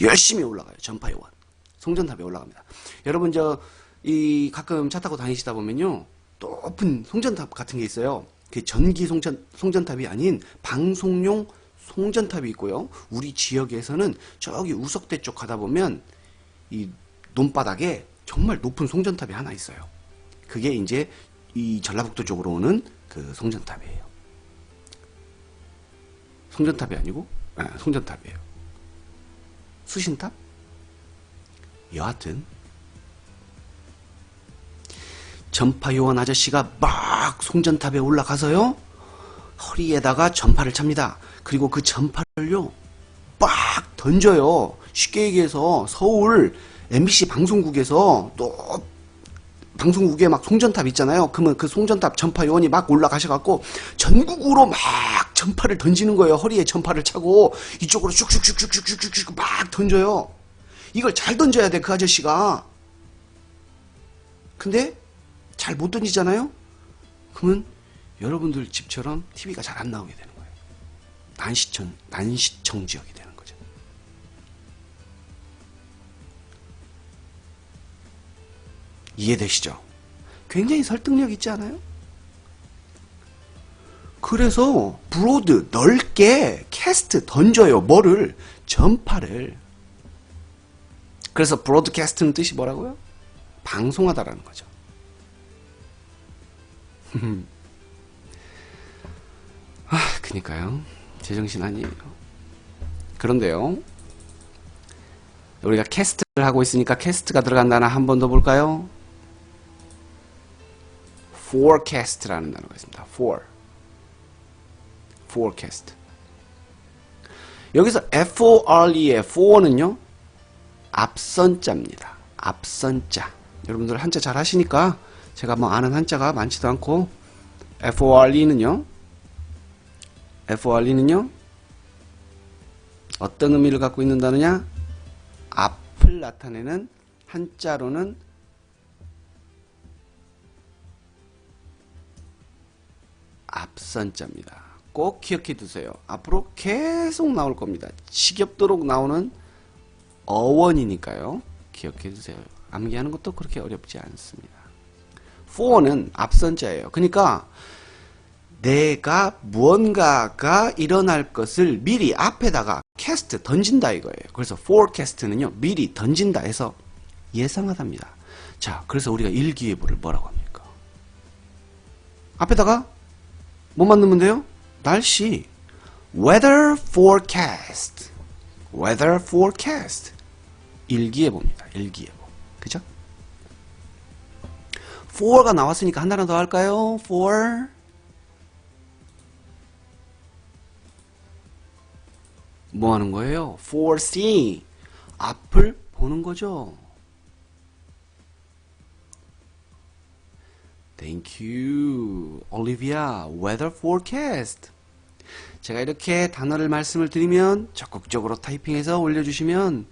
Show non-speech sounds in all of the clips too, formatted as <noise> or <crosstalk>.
열심히 올라가요. 전파 요원. 송전탑에 올라갑니다. 여러분 저 이 가끔 차 타고 다니시다 보면요. 높은 송전탑 같은 게 있어요. 그 전기 송전 송전탑이 아닌 방송용 송전탑이 있고요. 우리 지역에서는 저기 우석대 쪽 가다 보면 이 논바닥에 정말 높은 송전탑이 하나 있어요. 그게 이제 이 전라북도 쪽으로 오는 그 송전탑이에요. 송전탑이 아니고 아, 송전탑이에요. 수신탑? 여하튼 전파 요원 아저씨가 막 송전탑에 올라가서요 허리에다가 전파를 찹니다. 그리고 그 전파를요 빡 던져요. 쉽게 얘기해서 서울 MBC 방송국에서 또 방송국에 막 송전탑 있잖아요. 그러면 그 송전탑 전파 요원이 막 올라가셔갖고 전국으로 막 전파를 던지는 거예요. 허리에 전파를 차고 이쪽으로 슉슉슉슉슉슉슉 막 던져요. 이걸 잘 던져야 돼 그 아저씨가. 근데 잘 못 던지잖아요. 그러면 여러분들 집처럼 TV가 잘 안 나오게 되는 거예요. 난시청 난시청 지역이 되는 이해되시죠? 굉장히 설득력 있지 않아요? 그래서 브로드 넓게 캐스트 던져요. 뭐를? 전파를. 그래서 브로드캐스트는 뜻이 뭐라고요? 방송하다라는 거죠. <laughs> 아, 그니까요. 제정신 아니에요. 그런데요. 우리가 캐스트를 하고 있으니까 캐스트가 들어간다나 한 번 더 볼까요? Forecast라는 단어가 있습니다. for. forecast. 여기서 F-O-R-E의 for는요, 앞선자입니다. 앞선자. 여러분들 한자 잘 하시니까 제가 뭐 아는 한자가 많지도 않고 F-O-R-E는요, F-O-R-E는요, 어떤 의미를 갖고 있는 다느냐? 앞을 나타내는 한자로는 앞선자입니다. 꼭 기억해 두세요. 앞으로 계속 나올 겁니다. 지겹도록 나오는 어원이니까요. 기억해 두세요. 암기하는 것도 그렇게 어렵지 않습니다. for는 앞선자예요. 그러니까 내가 무언가가 일어날 것을 미리 앞에다가 캐스트 던진다 이거예요. 그래서 forecast는요. 미리 던진다 해서 예상하답니다. 자, 그래서 우리가 일기예보를 뭐라고 합니까? 앞에다가 뭐만 넣으면 돼요? 날씨. weather forecast. weather forecast. 일기예보입니다. 일기예보. 그죠? for가 나왔으니까 하나는 더 할까요? for 뭐 하는 거예요? foresee 앞을 보는 거죠. Thank you, Olivia. Weather forecast. 제가 이렇게 단어를 말씀을 드리면 적극적으로 타이핑해서 올려주시면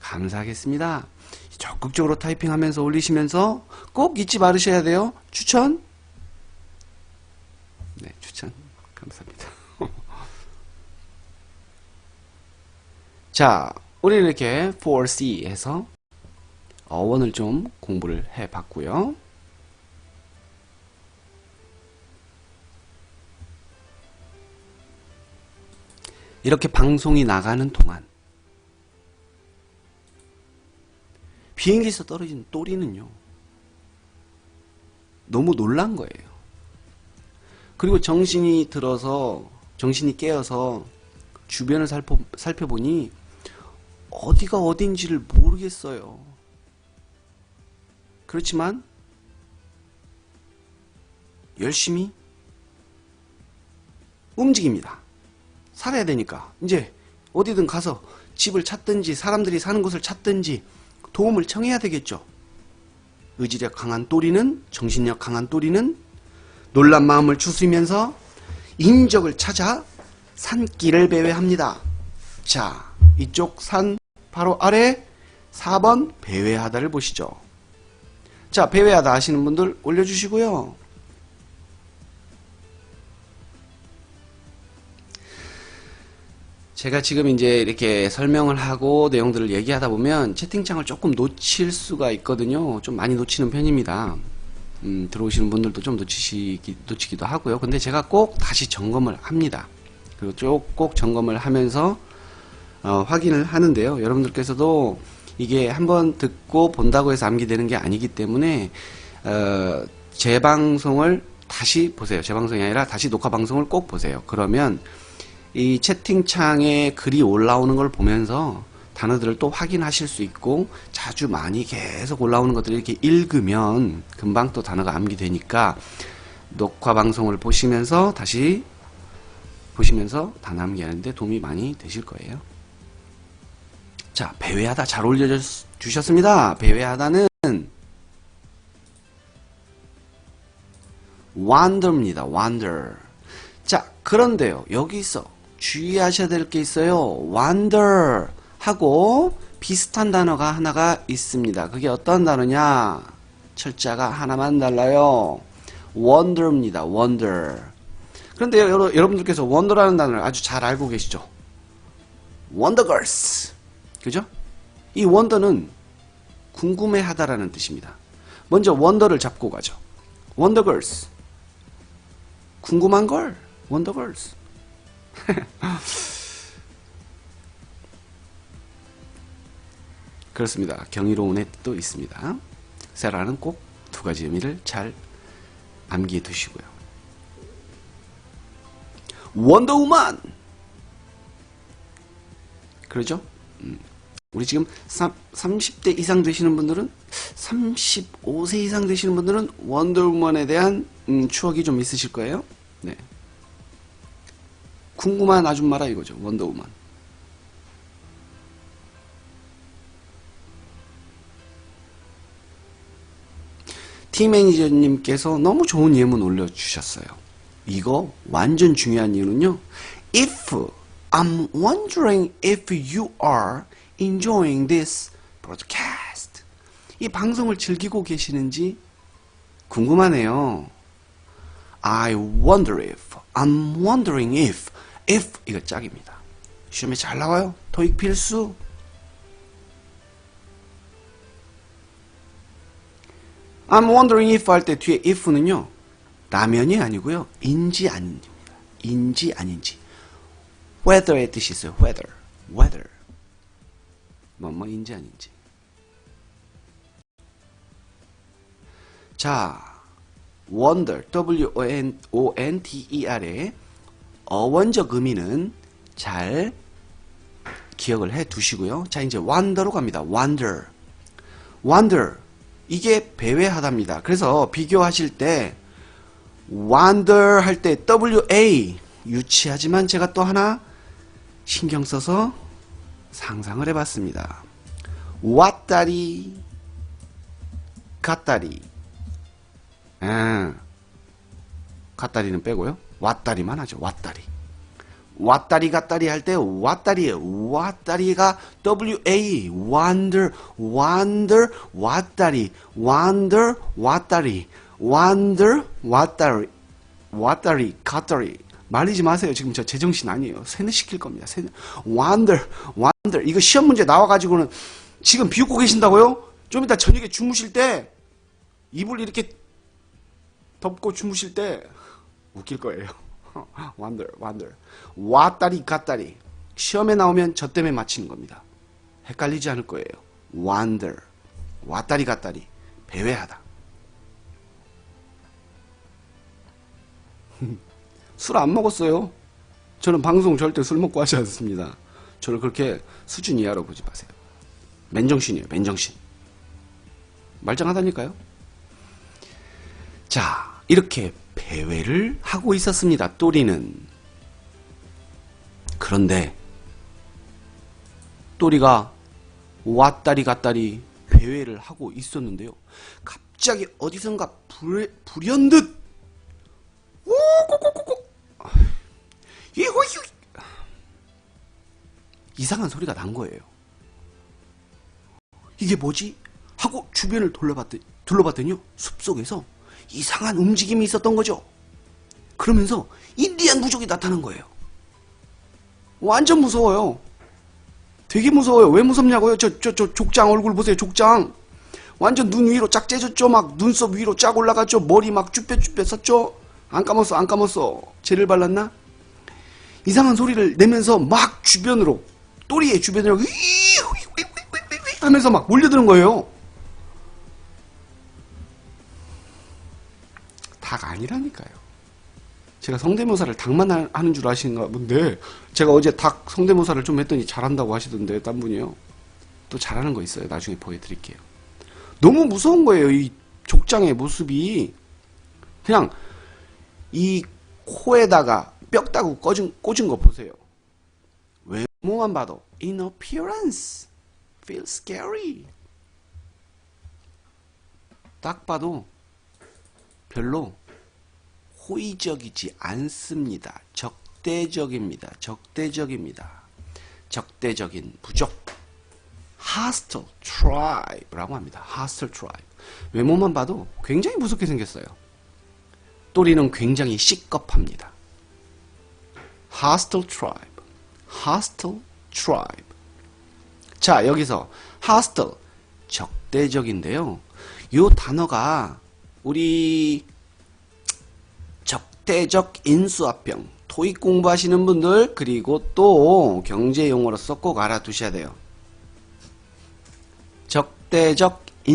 감사하겠습니다. 적극적으로 타이핑하면서 올리시면서 꼭 잊지 말으셔야 돼요. 추천. 네, 추천. 감사합니다. <laughs> 자, 우리는 이렇게 4C 해서 어원을 좀 공부를 해 봤고요. 이렇게 방송이 나가는 동안 비행기에서 떨어진 또리는요. 너무 놀란 거예요. 그리고 정신이 들어서 정신이 깨어서 주변을 살펴, 살펴보니 어디가 어딘지를 모르겠어요. 그렇지만 열심히 움직입니다. 살아야 되니까 이제 어디든 가서 집을 찾든지 사람들이 사는 곳을 찾든지 도움을 청해야 되겠죠. 의지력 강한 또리는 정신력 강한 또리는 놀란 마음을 추스리면서 인적을 찾아 산길을 배회합니다. 자, 이쪽 산 바로 아래 4번 배회하다를 보시죠. 자, 배회하다 하시는 분들 올려주시고요. 제가 지금 이제 이렇게 설명을 하고 내용들을 얘기하다 보면 채팅창을 조금 놓칠 수가 있거든요. 좀 많이 놓치는 편입니다. 음, 들어오시는 분들도 좀 놓치시기, 놓치기도 하고요. 근데 제가 꼭 다시 점검을 합니다. 그리고 쭉 꼭 점검을 하면서 어, 확인을 하는데요. 여러분들께서도 이게 한번 듣고 본다고 해서 암기되는 게 아니기 때문에 어, 재방송을 다시 보세요. 재방송이 아니라 다시 녹화 방송을 꼭 보세요. 그러면 이 채팅창에 글이 올라오는 걸 보면서 단어들을 또 확인하실 수 있고 자주 많이 계속 올라오는 것들을 이렇게 읽으면 금방 또 단어가 암기되니까 녹화 방송을 보시면서 다시 보시면서 단어 암기하는데 도움이 많이 되실 거예요. 자, 배회하다 잘 올려주셨습니다. 배회하다는 wander입니다. wander. 자, 그런데요. 여기서 주의하셔야 될 게 있어요. wander 하고 비슷한 단어가 하나가 있습니다. 그게 어떤 단어냐? 철자가 하나만 달라요. wonder입니다. wonder. 그런데 여러, 여러분들께서 wonder라는 단어를 아주 잘 알고 계시죠? wondergirls. 그죠? 이 wonder는 궁금해하다라는 뜻입니다. 먼저 wonder를 잡고 가죠. wondergirls. 궁금한 걸 원더걸스 <laughs> 그렇습니다. 경이로운의 뜻도 있습니다. 세라는 꼭 두 가지 의미를 잘 암기해 두시고요. 원더우먼 그러죠? 음. 우리 지금 3, 30대 이상 되시는 분들은 35세 이상 되시는 분들은 원더우먼에 대한 음, 추억이 좀 있으실 거예요. 네. 궁금한 아줌마라 이거죠. 원더우먼. 팀 매니저님께서 너무 좋은 예문 올려주셨어요. 이거 완전 중요한 이유는요. If I'm wondering if you are enjoying this broadcast. 이 방송을 즐기고 계시는지 궁금하네요. I wonder if, I'm wondering if, if 이거 짝입니다. 시험에 잘 나와요. 토익 필수. I'm wondering if 할 때 뒤에 if는요. 라면이 아니고요. 인지 아닌지입니다. 인지 아닌지. whether의 뜻이 있어요. whether. whether. 뭐뭐인지 아닌지. 자, wonder, w-o-n-d-e-r의 어원적 의미는 잘 기억을 해 두시고요. 자, 이제 wander로 갑니다. wander. wander. 이게 배회하답니다. 그래서 비교하실 때 wander 할 때 wa 유치하지만 제가 또 하나 신경 써서 상상을 해봤습니다. 왔다리 갔다리 아, 갔다리는 빼고요. 왔다리만 하죠. 왔다리. 왔다리 갔다리 할 때 왔다리에요. 왔다리가 W-A wander wander 왔다리 wander 왔다리 wander 왔다리 왔다리 갔다리 말리지 마세요. 지금 저 제정신 아니에요. 세뇌시킬 겁니다. 세뇌. wander wander 이거 시험 문제 나와 가지고는 지금 비웃고 계신다고요? 좀 이따 저녁에 주무실 때 이불 이렇게 덮고 주무실 때 웃길 거예요. <laughs> 완들, 완들. 왔다리 갔다리. 시험에 나오면 저 때문에 맞히는 겁니다. 헷갈리지 않을 거예요. wander. 왔다리 갔다리. 배회하다. <laughs> 술 안 먹었어요. 저는 방송 절대 술 먹고 하지 않습니다. 저를 그렇게 수준 이하로 보지 마세요. 맨정신이에요, 맨정신. 말짱하다니까요. 자, 이렇게 배회를 하고 있었습니다. 또리는. 그런데 또리가 왔다리 갔다리 배회를 하고 있었는데요. 갑자기 어디선가 불, 불현듯 이상한 소리가 난 거예요. 이게 뭐지? 하고 주변을 돌려봤더니, 둘러봤더니요. 숲속에서 이상한 움직임이 있었던 거죠. 그러면서 인디안 부족이 나타난 거예요. 완전 무서워요. 되게 무서워요. 왜 무섭냐고요? 저, 저, 저 족장 얼굴 보세요. 족장. 완전 눈 위로 쫙 째졌죠? 막 눈썹 위로 쫙 올라갔죠? 머리 막 쭈뼛쭈뼛 썼죠? 안 감았어, 안 감았어. 젤을 발랐나? 이상한 소리를 내면서 막 주변으로, 또리의 주변으로, 하면서 막 몰려드는 거예요. 아니라니까요. 제가 성대모사를 닭만 하- 하는 줄 아시는가 본데, 제가 어제 닭 성대모사를 좀 했더니 잘한다고 하시던데, 딴 분이요. 또 잘하는 거 있어요. 나중에 보여드릴게요. 너무 무서운 거예요. 이 족장의 모습이. 그냥, 이 코에다가 뼈다구 꽂은, 꽂은 거 보세요. 외모만 봐도, in appearance, feel scary. 딱 봐도 별로 호의적이지 않습니다. 적대적입니다. 적대적입니다. 적대적인 부족. hostile tribe라고 합니다. hostile tribe. 외모만 봐도 굉장히 무섭게 생겼어요. 또리는 굉장히 시겁합니다. hostile tribe. hostile tribe. 자, 여기서 hostile 적대적인데요. 요 단어가 우리 적대적 인수합병 토익 공부하시는 분들 그리고 또 경제 용어로서 꼭 알아두셔야 돼요. 적대적